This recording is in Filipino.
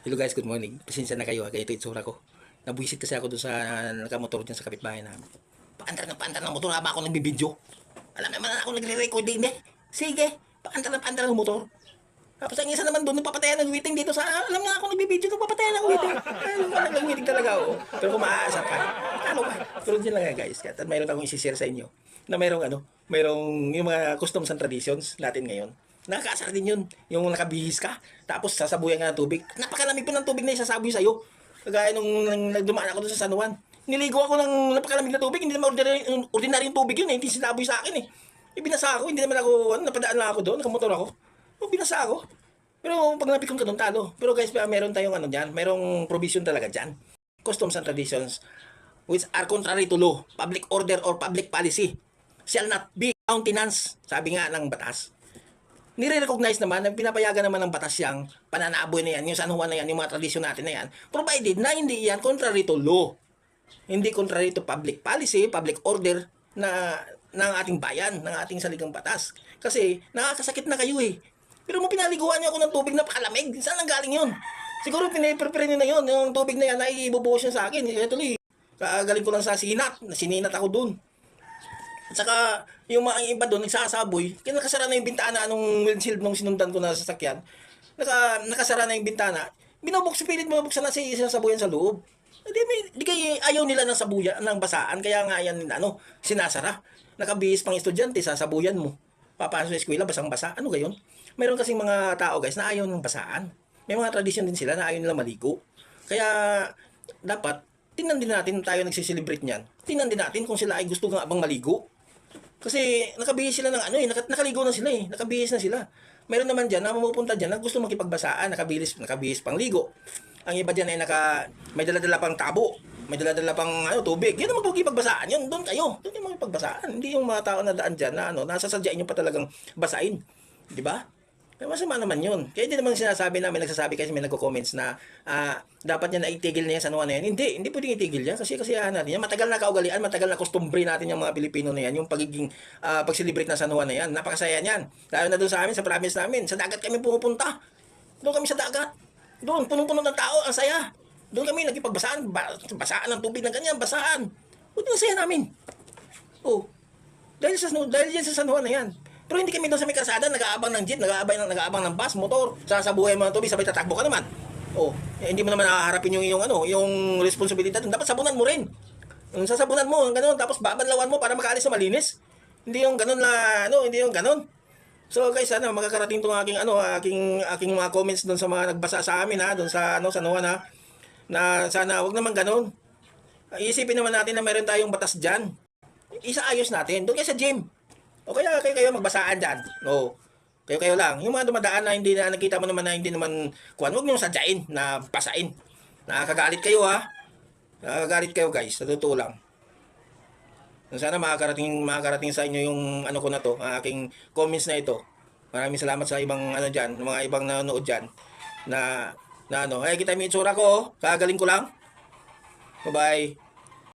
Hello guys, good morning. Pasensya na kayo, ganito yung itsura ko. Nabuisit kasi ako doon sa nakamotor dyan sa kapitbahay namin. Paandar ng paandar ng motor habang ako nagbibideo. Alam naman na ako nagre-record din eh. Sige, paandar ng paandar ng motor. Tapos ang isa naman doon, nagpapatayan ng waiting dito sa, alam na ako nagbibideo, nagpapatayan ng waiting. Ka nang waiting talaga ako. Pero kung maaasap ka, ano ba? Pero dyan lang guys. At mayroon akong isi-share sa inyo na mayroong ano, mayroong yung mga customs and traditions natin ngayon. Nakakaasar din yun. Yung nakabihis ka, tapos sasabuyan ka ng tubig. Napakalamig po ng tubig na isasaboy sa'yo. Kagaya nung nagdumaan ako doon sa San Juan. Niligo ako ng napakalamig na tubig. Hindi naman ordinary, ordinary yung tubig yun eh. Hindi sinaboy sa akin eh. Ibinasa ako. Hindi naman ako, ano, napadaan lang ako doon. Nakamotor ako. O, binasa ako. Pero pag napikon ka doon, talo. Pero guys, meron tayong ano dyan. Merong provision talaga dyan. Customs and traditions which are contrary to law, public order or public policy shall not be countenance, sabi nga ng batas. Nire-recognize naman, na pinapayagan naman ng batas yung pananaboy na yan, yung San Juan na yan, yung mga tradisyon natin na yan, provided na hindi yan contrary to law. Hindi contrary to public policy, public order na ng ating bayan, ng ating saligang batas. Kasi nakakasakit na kayo eh. Pero mo pinaliguan niyo ako ng tubig na pakalamig. Saan ang galing yun? Siguro piniprepare niyo na yun, yung tubig na yan na ibubuhos niya sa akin. Eh, tuloy, kagaling ko lang sa sinat, sininat ako dun. At saka, yung mga iba doon, nagsasaboy, kaya nakasara na yung bintana nung windshield nung sinundan ko na sasakyan. Naka, nakasara na yung bintana. Binubuksan, pilit binubuksan na si sinasabuyan sa loob. Hindi, may, di kayo, ayaw nila ng sabuyan, ng basaan, kaya nga yan, ano, sinasara. Nakabihis pang estudyante, sasabuyan mo. Papasok sa eskwela, basang-basa. Ano gayon? Meron kasing mga tao, guys, na ayaw ng basaan. May mga tradisyon din sila na ayaw nila maligo. Kaya, dapat, tingnan din natin tayo nagsiselebrate niyan. Tingnan din natin kung sila ay gusto nga bang maligo. Kasi nakabihis sila ng ano eh, naka, nakaligo na sila eh, nakabihis na sila. Meron naman dyan na mamupunta dyan na gusto makipagbasaan, nakabihis, nakabihis pang ligo. Ang iba dyan ay naka, may daladala pang tabo, may daladala pang ano, tubig. Yan ang magpapagbasaan yun, doon kayo. Doon yung magpagbasaan. Hindi yung mga tao na daan dyan na ano, nasasadyain nyo pa talagang basain. Di ba? Pero masama naman yun. Kaya hindi naman sinasabi namin, nagsasabi kasi may nagko-comments na ah, dapat niya na itigil niya sa ano na yan. Hindi, hindi pwedeng itigil yan kasi kasi natin yan. Matagal na kaugalian, matagal na kustumbre natin yung mga Pilipino na yan, yung pagiging uh, pag-celebrate na San Juan na yan. Napakasaya niyan. Lalo na doon sa amin, sa province namin. Sa dagat kami pumupunta. Doon kami sa dagat. Doon, punong-puno ng tao, ang saya. Doon kami nagipagbasaan, ba- basaan ng tubig ng ganyan, basaan. Buti ang saya namin. Oh. Dahil sa dahil yan sa San Juan na yan. Pero hindi kami doon sa may kalsada, nag-aabang ng jeep, nag-aabang, nag-aabang ng bus, motor, sasabuhay mo ng tubig, sabay tatakbo ka naman. Oh, eh, hindi mo naman nakaharapin yung yung ano, yung responsibilidad. Dapat sabunan mo rin. Yung sasabunan mo, ganun, tapos babanlawan mo para makaalis sa malinis. Hindi yung ganun na, ano, hindi yung ganun. So guys, ano, magkakarating tong aking ano, aking aking mga comments doon sa mga nagbasa sa amin ha, doon sa ano, sa Noah na na sana wag naman ganun. Iisipin naman natin na meron tayong batas diyan. Isaayos natin. Doon kayo sa gym. O kaya kayo, kayo magbasaan dyan. No. Kayo kayo lang. Yung mga dumadaan na hindi na nakita mo naman na hindi naman kuan, huwag niyo sadyain na pasain. Nakakagalit kayo ha. Nakakagalit kayo guys. Sa totoo lang. Sana makakarating, makakarating sa inyo yung ano ko na to, ang aking comments na ito. Maraming salamat sa ibang ano diyan, mga ibang nanonood diyan na na ano, ay kita mo itsura ko, oh. kagaling ko lang. Bye-bye.